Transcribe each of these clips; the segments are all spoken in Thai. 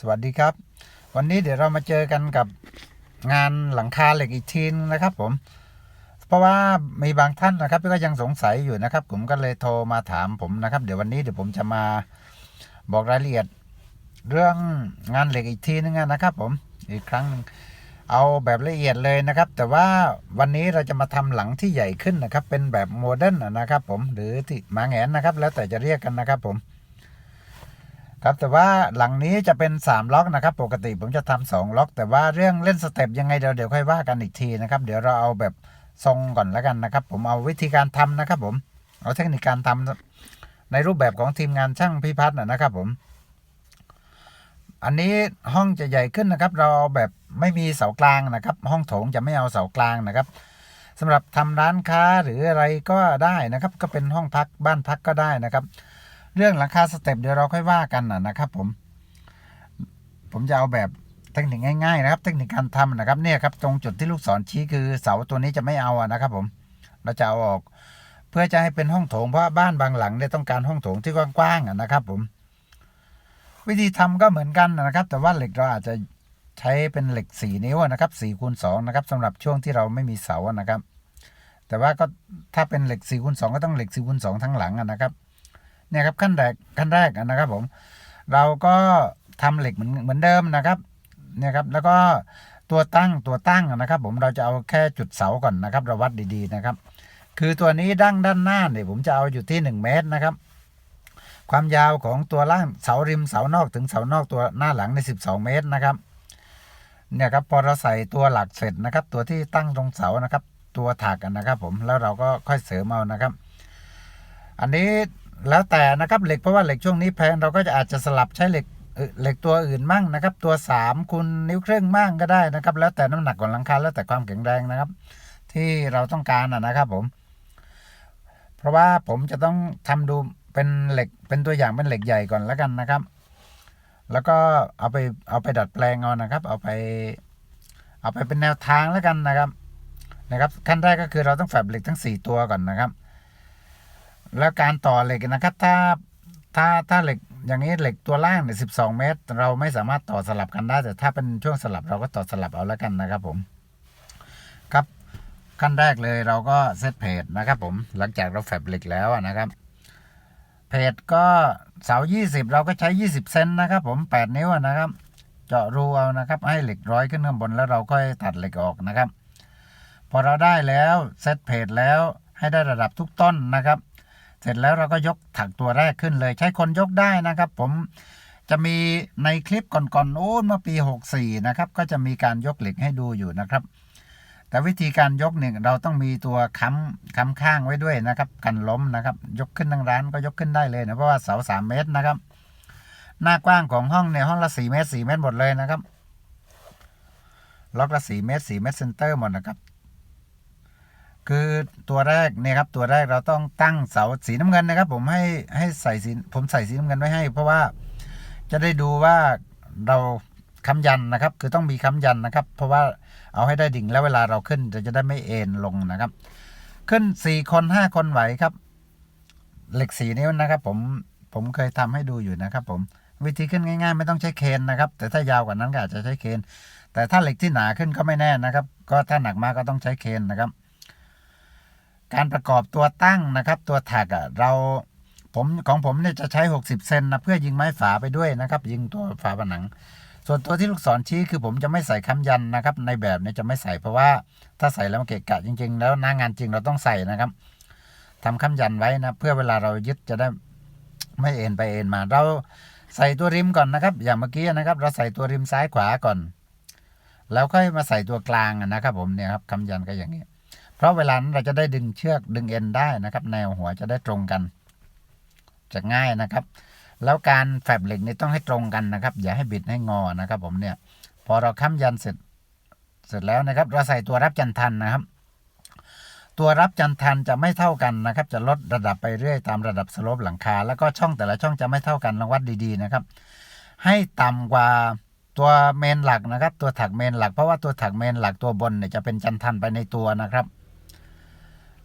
สวัสดีครับ วันนี้เดี๋ยวเรามาเจอกันกับงานหลังคาเหล็กอีกทีนนะครับ ผม เพราะว่ามีบางท่านนะครับก็ยังสงสัยอยู่นะครับ ผมก็เลยโทรมาถามผมนะครับ เดี๋ยววันนี้เดี๋ยวผมจะมาบอกรายละเอียดเรื่องงานเหล็กอีกทีนึงนะครับ ผมอีกครั้งหนึ่งเอาแบบละเอียดเลยนะครับ แต่ว่าวันนี้เราจะมาทำหลังที่ใหญ่ขึ้นนะครับ เป็นแบบโมเดิร์นนะครับ ผมหรือที่มาแหงนนะครับ แล้วแต่จะเรียกกันนะครับ ผม ครับแต่ว่าหลังนี้จะเป็น 3 ล็อกนะครับ ปกติผมจะทำสองล็อก แต่ว่าเรื่องเล่นสเต็ปยังไงเดี๋ยวเดี๋ยวค่อยว่ากันอีกทีนะครับ เดี๋ยวเราเอาแบบทรงก่อนแล้วกันนะครับ ผมเอาวิธีการทำนะครับ ผม เอาเทคนิคการทำในรูปแบบของทีมงานช่างพิพัฒน์นะครับ ผม อันนี้ห้องจะใหญ่ขึ้นนะครับ เราเอาแบบไม่มีเสากลางนะครับ ห้องโถงจะไม่เอาเสากลางนะครับสำหรับทำร้านค้าหรืออะไรก็ได้นะครับ ก็เป็นห้องพักบ้านพักก็ได้นะครับ เรื่องหลังคาสเต็ปเดี๋ยวเราค่อยว่ากันนะครับผม ผมจะเอาแบบเทคนิคง่ายๆนะครับ เทคนิคการทำนะครับเนี่ยครับตรงจุดที่ลูกศรชี้คือเสาตัวนี้จะไม่เอานะครับ ผม เราจะเอาออก เพื่อจะให้เป็นห้องโถงเพราะบ้านบางหลังเนี่ยต้องการห้องโถงที่กว้างๆนะครับ ผม วิธีทำก็เหมือนกันนะครับ แต่ว่าเหล็กเราอาจจะใช้เป็นเหล็กสี่นิ้วนะครับสี่คูณสองนะครับสำหรับช่วงที่เราไม่มีเสานะครับ แต่ว่าก็ถ้าเป็นเหล็กสี่คูณสองก็ต้องเหล็กสี่คูณสองทั้งหลังนะครับ เนี่ยครับขั้นแรกขั้นแรกนะครับผม เราก็ทำเหล็กเหมือนเหมือนเดิมนะครับเนี่ยครับแล้วก็ตัวตั้งตัวตั้งนะครับ ผมเราจะเอาแค่จุดเสาก่อนนะครับ เราวัดดีๆนะครับ คือตัวนี้ดั้งด้านหน้าเนี่ยผมจะเอาอยู่ที่หนึ่งเมตรนะครับ ความยาวของตัวล่างเสาริมเสานอกถึงเสานอกตัวหน้าหลังในสิบสองเมตรนะครับเนี่ยครับพอเราใส่ตัวหลักเสร็จนะครับ ตัวที่ตั้งตรงเสานะครับ ตัวถักกันนะครับ ผมแล้วเราก็ค่อยเสริมเอานะครับ อันนี้ แล้วแต่นะครับเหล็กเพราะว่าเหล็กช่วงนี้แพงเราก็จะอาจจะสลับใช้เหล็กเหล็กตัวอื่นมั่งนะครับ ตัวสามคูณนิ้วครึ่งมั่งก็ได้นะครับ แล้วแต่น้ำหนักของหลังคาแล้วแต่ความแข็งแรงนะครับ ที่เราต้องการนะนะครับผม เพราะว่าผมจะต้องทำดูเป็นเหล็กเป็นตัวอย่างเป็นเหล็กใหญ่ก่อนแล้วกันนะครับ แล้วก็เอาไปเอาไปดัดแปลงเอานะครับ เอาไป เอาไปเป็นแนวทางแล้วกันนะครับนะครับ ขั้นแรกก็คือเราต้องแฝบเหล็กทั้งสี่ตัวก่อนนะครับ แล้วการต่อเหล็กนะครับถ้าถ้าถ้าเหล็กอย่างนี้เหล็กตัวล่างเนี่ยสิบสองเมตร เราไม่สามารถต่อสลับกันได้แต่ถ้าเป็นช่วงสลับเราก็ต่อสลับเอาแล้วกันนะครับผม ครับขั้นแรกเลยเราก็เซตเพจนะครับผมหลังจากเราแฝบเหล็กแล้วนะครับ เพจก็เสายี่สิบเราก็ใช้ยี่สิบเซนนะครับผมแปดนิ้วนะครับ เจาะรูเอานะครับ ให้เหล็กร้อยขึ้นข้างบนแล้วเราค่อยตัดเหล็กออกนะครับ พอเราได้แล้วเซตเพจแล้วให้ได้ระดับทุกต้นนะครับ เสร็จแล้วเราก็ยกถักตัวแรกขึ้นเลย ใช้คนยกได้นะครับ ผมจะมีในคลิปก่อนๆโอ้นเมื่อปี 64 นะครับ ก็จะมีการยกเหล็กให้ดูอยู่นะครับ แต่วิธีการยกเนี่ยเราต้องมีตัวค้ำค้ำข้างไว้ด้วยนะครับ กันล้มนะครับ ยกขึ้นทั้งร้านก็ยกขึ้นได้เลยนะเพราะว่าเสาสามเมตรนะครับ หน้ากว้างของห้องเนี่ยห้องละสี่เมตรสี่เมตรหมดเลยนะครับ ล็อกละสี่เมตรสี่เมตรเซนเตอร์หมดนะครับ คือตัวแรกเนี่ยครับตัวแรกเราต้องตั้งเสาสีน้ำเงินนะครับ ผมให้ให้ใส่สีผมใส่สีน้ำเงินไว้ให้ เพราะว่าจะได้ดูว่าเราค้ำยันนะครับ คือต้องมีค้ำยันนะครับ เพราะว่าเอาให้ได้ดิ่งแล้วเวลาเราขึ้นจะจะได้ไม่เอ็นลงนะครับ ขึ้นสี่คนห้าคนไหวครับ เหล็กสีนิ้วนะครับ ผมผมเคยทำให้ดูอยู่นะครับ ผมวิธีขึ้นง่าย ๆ ไม่ต้องใช้เคนนะครับ แต่ถ้ายาวกว่านั้นก็อาจจะใช้เคน แต่ถ้าเหล็กที่หนาขึ้นก็ไม่แน่นะครับ ก็ถ้าหนักมากก็ต้องใช้เคนนะครับ การประกอบตัวตั้งนะครับ ตัวถักเราผมของผมเนี่ยจะใช้ 60 เซนนะเพื่อยิงไม้ฝาไปด้วยนะครับ ยิงตัวฝาผนัง ส่วนตัวที่ลูกศรชี้คือผมจะไม่ใส่ค้ำยันนะครับ ในแบบเนี้จะไม่ใส่เพราะว่าถ้าใส่แล้วมันเกะกะจริง ๆ แล้วหน้างานจริงเราต้องใส่นะครับทำค้ำยันไว้นะเพื่อเวลาเรายึดจะได้ไม่เอ็นไปเอ็นมา เราใส่ตัวริมก่อนนะครับ อย่างเมื่อกี้นะครับ เราใส่ตัวริมซ้ายขวาก่อน แล้วค่อยมาใส่ตัวกลางนะครับ ผมเนี่ยครับค้ำยันก็อย่างนี้ เพราะเวลานั้นเราจะได้ดึงเชือกดึงเอ็นได้นะครับ แนวหัวจะได้ตรงกัน จะง่ายนะครับ แล้วการแฝบเหล็กนี่ต้องให้ตรงกันนะครับ อย่าให้บิดให้งอนะครับ ผมเนี่ย พอเราค้ำยันเสร็จเสร็จแล้วนะครับ เราใส่ตัวรับจันทันนะครับ ตัวรับจันทันจะไม่เท่ากันนะครับ จะลดระดับไปเรื่อยตามระดับสโลปหลังคา แล้วก็ช่องแต่ละช่องจะไม่เท่ากันลองวัดดีๆนะครับ ให้ต่ำกว่าตัวเมนหลักนะครับ ตัวถักเมนหลักเพราะว่าตัวถักเมนหลักตัวบนเนี่ยจะเป็นจันทันไปในตัวนะครับ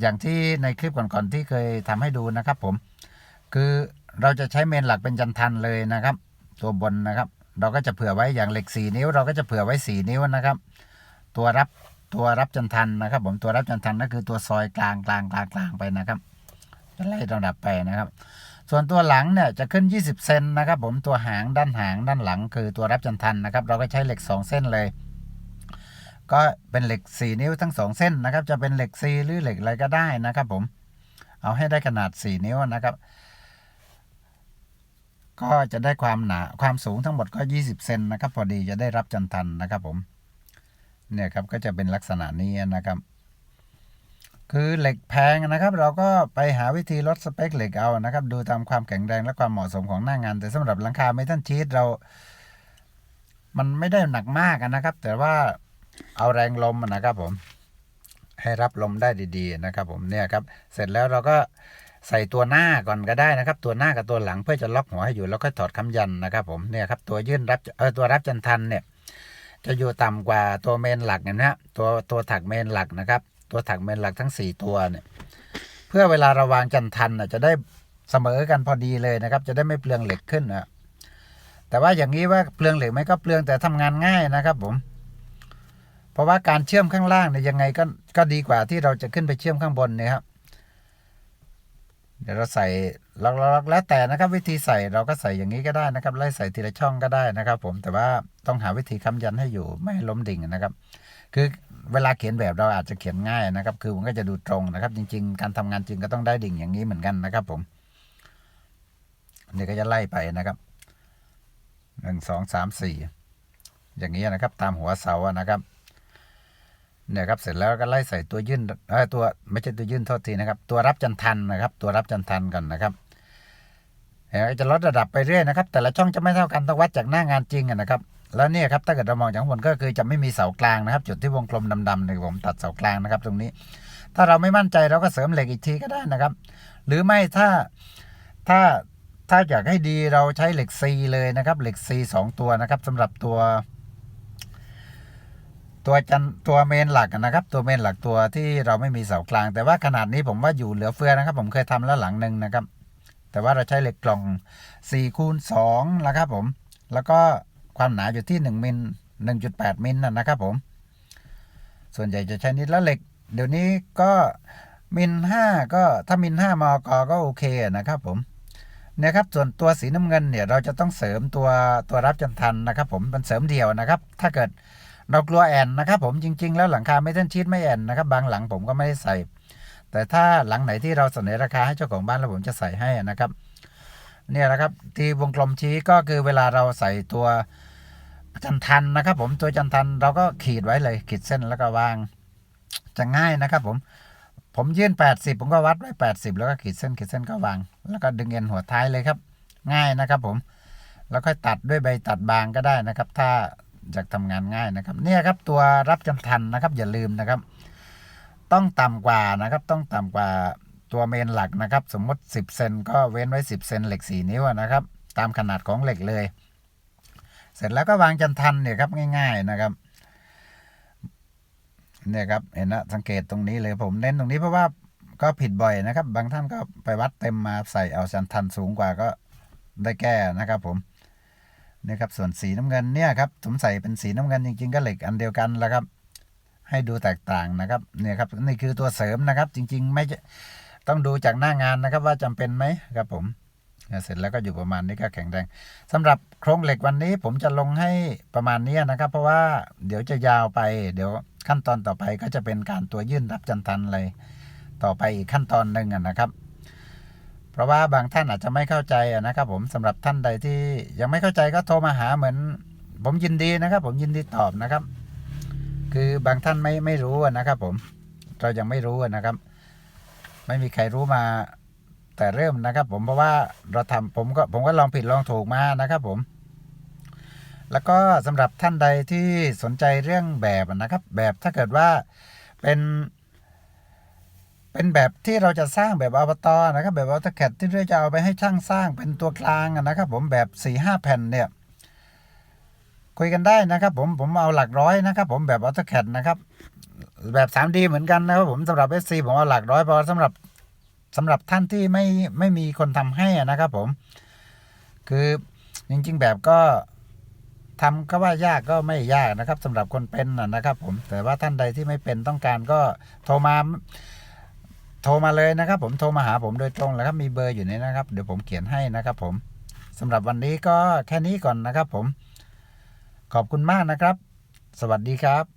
อย่างที่ในคลิปก่อนๆที่เคยทำให้ดูนะครับผม คือเราจะใช้เมนหลักเป็นจันทันเลยนะครับ ตัวบนนะครับ เราก็จะเผื่อไว้อย่างเหล็กสี่นิ้ว เราก็จะเผื่อไว้สี่นิ้วนะครับ ตัวรับตัวรับจันทันนะครับ ผมตัวรับจันทันก็คือตัวซอยกลางกลางกลางกลางไปนะครับจะไล่ลำดับไปนะครับ ส่วนตัวหลังเนี่ยจะขึ้น 20 เซนนะครับ ผมตัวหางด้านหางด้านหลัง คือตัวรับจันทันนะครับ เราก็ใช้เหล็ก 2 เส้นเลย ก็เป็นเหล็ก 4 นิ้วทั้ง 2 เส้นนะครับ จะเป็นเหล็กซีหรือเหล็กอะไรก็ได้นะครับผมเอาให้ได้ขนาด 4 นิ้วนะครับ ก็จะได้ความหนาความสูงทั้งหมดก็ 20 เซนนะครับ พอดีจะได้รับจันทันนะครับผมเนี่ยครับก็จะเป็นลักษณะนี้นะครับ คือเหล็กแพงนะครับ เราก็ไปหาวิธีลดสเปคเหล็กเอานะครับ ดูตามความแข็งแรงและความเหมาะสมของหน้างาน แต่สำหรับหลังคาเมทัลชีตเรา มันไม่ได้หนักมากนะครับ แต่ว่า เอาแรงลมนะครับผม ให้รับลมได้ดีๆนะครับผมเนี่ยครับ เสร็จแล้วเราก็ใส่ตัวหน้าก่อนก็ได้นะครับ ตัวหน้ากับตัวหลังเพื่อจะล็อกหัวให้อยู่แล้วก็ถอดคำยันนะครับผมเนี่ยครับตัวยื่นรับเออตัวรับจันทันเนี่ย จะอยู่ต่ำกว่าตัวเมนหลักเนี่ยนะฮะตัวตัวถักเมนหลักนะครับ ตัวถักเมนหลักทั้ง 4 ตัวเนี่ย เพื่อเวลาราวางจันทันน่ะจะได้เสมอกันพอดีเลยนะครับ จะได้ไม่เปลืองเหล็กขึ้นนะแต่ว่าอย่างนี้ว่าเปลืองเหล็กไหมก็เปลืองแต่ทำงานง่ายนะครับผม เพราะว่าการเชื่อมข้างล่างเนี่ยยังไงก็ก็ดีกว่าที่เราจะขึ้นไปเชื่อมข้างบนนี่ยครับ เดี๋ยวเราใส่ล็อกๆแล้วแต่นะครับ วิธีใส่เราก็ใส่อย่างนี้ก็ได้นะครับไล่ใส่ทีละช่องก็ได้นะครับ ผมแต่ว่าต้องหาวิธีค้ำยันให้อยู่ไม่ให้ล้มดิ่งนะครับ คือเวลาเขียนแบบเราอาจจะเขียนง่ายนะครับ คือมันก็จะดูตรงนะครับ จริง ๆ การทำงานจริงก็ต้องได้ดิ่งอย่างนี้เหมือนกันนะครับ ผมนี่ก็จะไล่ไปนะครับหนึ่งสองสามสี่อย่างนี้นะครับ ตามหัวเสาอะนะครับ นี่ยครับ เสร็จแล้วก็ไล่ใส่ตัวยื่นเออตัวไม่ใช่ตัวยื่นโทษทีนะครับ ตัวรับจันทันนะครับ ตัวรับจันทันก่อนนะครับจะลดระดับไปเรื่อยนะครับ แต่ละช่องจะไม่เท่ากันต้องวัดจากหน้างานจริงอะนะครับ แล้วเนี่ยครับถ้าเกิดเรามองจากข้างบนก็คือจะไม่มีเสากลางนะครับ จุดที่วงกลมดำๆเนี่ยผมตัดเสากลางนะครับ ตรงนี้ ถ้าเราไม่มั่นใจเราก็เสริมเหล็กอีกทีก็ได้นะครับ หรือไม่ถ้าถ้าถ้าอยากให้ดีเราใช้เหล็ก C เลยนะครับ เหล็ก C สองตัวนะครับสำหรับตัว ตัวจันตัวเมนหลักนะครับ ตัวเมนหลักตัวที่เราไม่มีเสากลาง แต่ว่าขนาดนี้ผมว่าอยู่เหลือเฟือนะครับ ผมเคยทำแล้วหลังหนึ่งนะครับ แต่ว่าเราใช้เหล็กกล่อง4คูณ2นะครับผม แล้วก็ความหนาอยู่ที่1มิล1.8มิลนะนะครับผม ส่วนใหญ่จะใช้นิดล้วเหล็ก เดี๋ยวนี้ก็มิล5ก็ถ้ามิล5มอกก็โอเคนะครับผมเนี่ยครับส่วนตัวสีน้ำเงินเนี่ยเราจะต้องเสริมตัวตัวรับจันทันนะครับ ผมเป็นเสริมเดี่ยวนะครับ ถ้าเกิด เรากลัวแอนนะครับผมจริง ๆ แล้วหลังคาไม่ทันชีตไม่แอนนะครับบางหลังผมก็ไม่ได้ใส่ แต่ถ้าหลังไหนที่เราเสนอราคาให้เจ้าของบ้านแล้วผมจะใส่ให้นะครับเนี่ยนะครับที่วงกลมชี้ก็คือเวลาเราใส่ตัวจันทันนะครับผมตัวจันทันเราก็ขีดไว้เลยขีดเส้นแล้วก็วาง จะง่ายนะครับผมผมยื่น 80 ผมก็วัดไว้ 80 แล้วก็ขีดเส้นขีดเส้นก็วาง แล้วก็ดึงเอ็นหัวท้ายเลยครับ ง่ายนะครับผม แล้วค่อยตัดด้วยใบตัดบางก็ได้นะครับ ถ้า อยากทำงานง่ายนะครับ เนี่ยครับตัวรับจำทันนะครับ อย่าลืมนะครับ ต้องต่ำกว่านะครับ ต้องต่ำกว่าตัวเมนหลักนะครับ สมมติ 10 เซนก็เว้นไว้ 10 เซนเหล็ก 4 นิ้วนะครับ ตามขนาดของเหล็กเลย เสร็จแล้วก็วางจันทันเนี่ยครับง่าย ๆนะครับเนี่ยครับเห็นนะสังเกตตรงนี้เลยผมเน้นตรงนี้เพราะว่าก็ผิดบ่อยนะครับ บางท่านก็ไปวัดเต็มมาใส่เอาจันทันสูงกว่าก็ได้แก้นะครับผม นี่ครับส่วนสีน้ำเงินเนี่ยครับผมใส่เป็นสีน้ำเงินจริงๆ ก็เหล็กอันเดียวกันแหล้วครับ ให้ดูแตกต่างนะครับเนี่ยครับนี่คือตัวเสริมนะครับ จริง ๆ ไม่ต้องดูจากหน้างานนะครับ ว่าจำเป็นไหมครับผมเสร็จแล้วก็อยู่ประมาณนี้ก็แข็งแรงสำหรับโครงเหล็กวันนี้ผมจะลงให้ประมาณนี้นะครับ เพราะว่าเดี๋ยวจะยาวไป เดี๋ยวขั้นตอนต่อไปก็จะเป็นการตัวยื่นรับจันทันอะไรต่อไปอีกขั้นตอนหนึ่งนะครับ เพราะว่าบางท่านอาจจะไม่เข้าใจนะครับผมสำหรับท่านใดที่ยังไม่เข้าใจก็โทรมาหาเหมือน ผมยินดีนะครับ ผมยินดีตอบนะครับ คือบางท่านไม่ไม่รู้นะครับผมเรายังไม่รู้นะครับ ไม่มีใครรู้มาแต่เริ่มนะครับผมเพราะว่าเราทำผมก็ผมก็ลองผิดลองถูกมานะครับผม แล้วก็สำหรับท่านใดที่สนใจเรื่องแบบนะครับ แบบถ้าเกิดว่าเป็น เป็นแบบที่เราจะสร้างแบบอบตนะครับ แบบอัลตแคดที่เราจะเอาไปให้ช่างสร้างเป็นตัวกลางนะครับผมแบบสี่ห้าแผ่นเนี่ยคุยกันได้นะครับ ผมผมเอาหลักร้อยนะครับผมแบบอัลตแคดนะครับแบบ 3D เหมือนกันนะครับผมสำหรับ SC ผมเอาหลักร้อยเพราะสำหรับสำหรับท่านที่ไม่ไม่มีคนทำให้นะครับผม คือจริง ๆ แบบก็ทำก็ว่ายากก็ไม่ยากนะครับสำหรับคนเป็นนะครับ ผมแต่ว่าท่านใดที่ไม่เป็นต้องการก็โทรมา โทรมาเลยนะครับ ผมโทรมาหาผมโดยตรงแล้วครับมีเบอร์อยู่ในนะครับ เดี๋ยวผมเขียนให้นะครับผมสำหรับวันนี้ก็แค่นี้ก่อนนะครับผม ขอบคุณมากนะครับ สวัสดีครับ